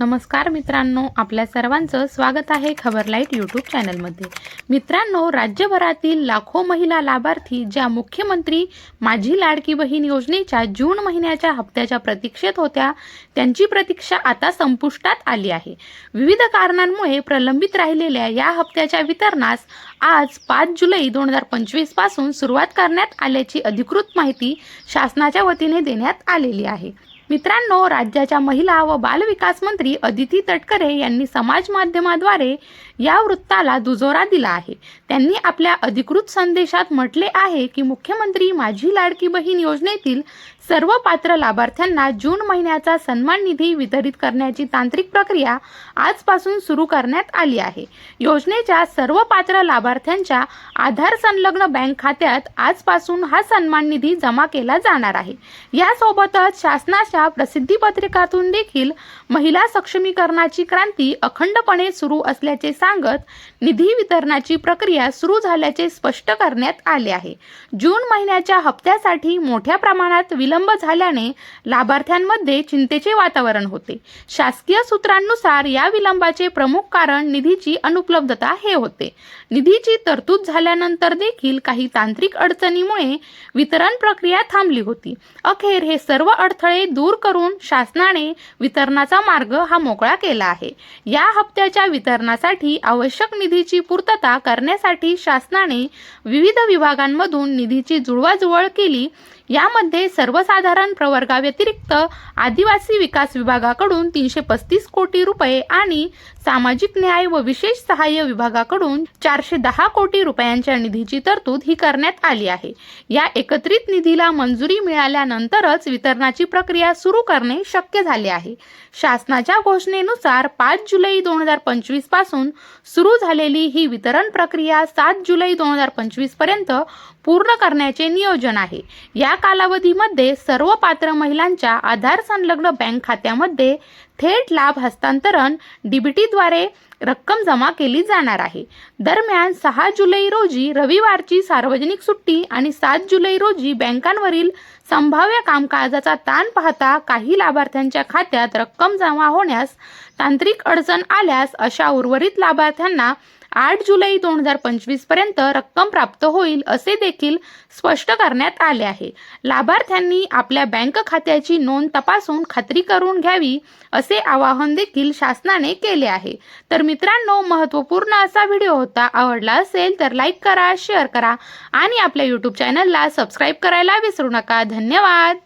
नमस्कार मित्रांनो आपल्या सर्वांचं स्वागत आहे खबरलाईट यूट्यूब चॅनलमध्ये. मित्रांनो राज्यभरातील लाखो महिला लाभार्थी ज्या मुख्यमंत्री माझी लाडकी बहीण योजनेच्या जून महिन्याच्या हप्त्याच्या प्रतीक्षेत होत्या त्यांची प्रतीक्षा आता संपुष्टात आली आहे. विविध कारणांमुळे प्रलंबित राहिलेल्या या हप्त्याच्या वितरणास आज पाच जुलै दोन हजार पंचवीसपासून सुरुवात करण्यात आल्याची अधिकृत माहिती शासनाच्या वतीने देण्यात आलेली आहे. मित्रांनो राज्याच्या महिला व बालविकास मंत्री अदिती तटकरे यांनी समाज माध्यमाद्वारे या वृत्ताला दुजोरा दिला आहे. त्यांनी आपल्या अधिकृत संदेशात म्हटले आहे की मुख्यमंत्री माझी लाडकी बहीण योजनेतील सर्व पात्र लाभार्थ्यांना जून महिन्याचा सन्मान निधी वितरित करण्याची तांत्रिक प्रक्रिया आजपासून सुरू करण्यात आली आहे. योजनेच्या सर्व पात्र लाभार्थ्यांच्या आधार संलग्न बँक खात्यात आजपासून हा सन्मान निधी जमा केला जाणार आहे. यासोबतच शासनाच्या प्रसिद्धीपत्रकातून देखील महिला सक्षमीकरणाची क्रांती अखंडपणे सुरू असल्याचे सांगत निधी वितरणाची प्रक्रिया सुरू झाल्याचे स्पष्ट करण्यात आले आहे. जून महिन्याच्या हप्त्यासाठी मोठ्या प्रमाणात विलंब झाल्याने लाभार्थ्यांमध्ये चिंतेचे वातावरण होते. शासकीय सूत्रांनुसार या विलंबाचे प्रमुख कारण निधीची अनुपलब्धता हे होते. निधीची तरतूद झाल्यानंतर देखील काही तांत्रिक अडचणीमुळे वितरण प्रक्रिया थांबली होती. अखेर हे सर्व अडथळे दूर करून शासनाने वितरणाचा मार्ग हा मोकळा केला आहे. या हप्त्याच्या वितरणासाठी आवश्यक निधीची पूर्तता करण्यासाठी शासनाने विविध विभागांमधून निधीची जुळवाजुळव केली. यामध्ये सर्व सर्वसाधारण प्रवर्गाव्यतिरिक्त आदिवासी विकास विभागाकडून तीनशे पस्तीस कोटी रुपये आणि सामाजिक न्याय व विशेष सहाय्य विभागाकडून चारशे दहा कोटी रुपयांच्या निधीची तरतूद ही करण्यात आली आहे. या एकत्रित निधीला मंजुरी मिळाल्यानंतरच वितरणाची प्रक्रिया सुरू करणे शक्य झाले आहे. शासनाच्या घोषणेनुसार पाच जुलै दोन हजार पंचवीसपासून सुरू झालेली ही वितरण प्रक्रिया सात जुलै दोन हजार पंचवीसपर्यंत पूर्ण करण्याचे नियोजन आहे. या कालावधीमध्ये सर्व पात्र महिलांच्या आधार संलग्न बँक खात्यामध्ये थेट लाभ हस्तांतरण डीबीटीद्वारे रक्कम जमा केली जाणार आहे. दरम्यान सहा जुलै रोजी रविवारची सार्वजनिक सुट्टी आणि सात जुलै रोजी बँकांवरील संभाव्य कामकाजाचा ताण पाहता काही लाभार्थ्यांच्या खात्यात रक्कम जमा होण्यास तांत्रिक अडचण आल्यास अशा उर्वरित लाभार्थ्यांना आठ जुलै दोन हजार पंचवीसपर्यंत रक्कम प्राप्त होईल असे देखील स्पष्ट करण्यात आले आहे. लाभार्थ्यांनी आपल्या बँक खात्याची नोंद तपासून खात्री करून घ्यावी असे आवाहन देखील शासनाने केले आहे. तर मित्रांनो महत्त्वपूर्ण असा व्हिडिओ होता आवडला असेल तर लाईक करा शेअर करा आणि आपल्या यूट्यूब चॅनलला सबस्क्राईब करायला विसरू नका. धन्यवाद!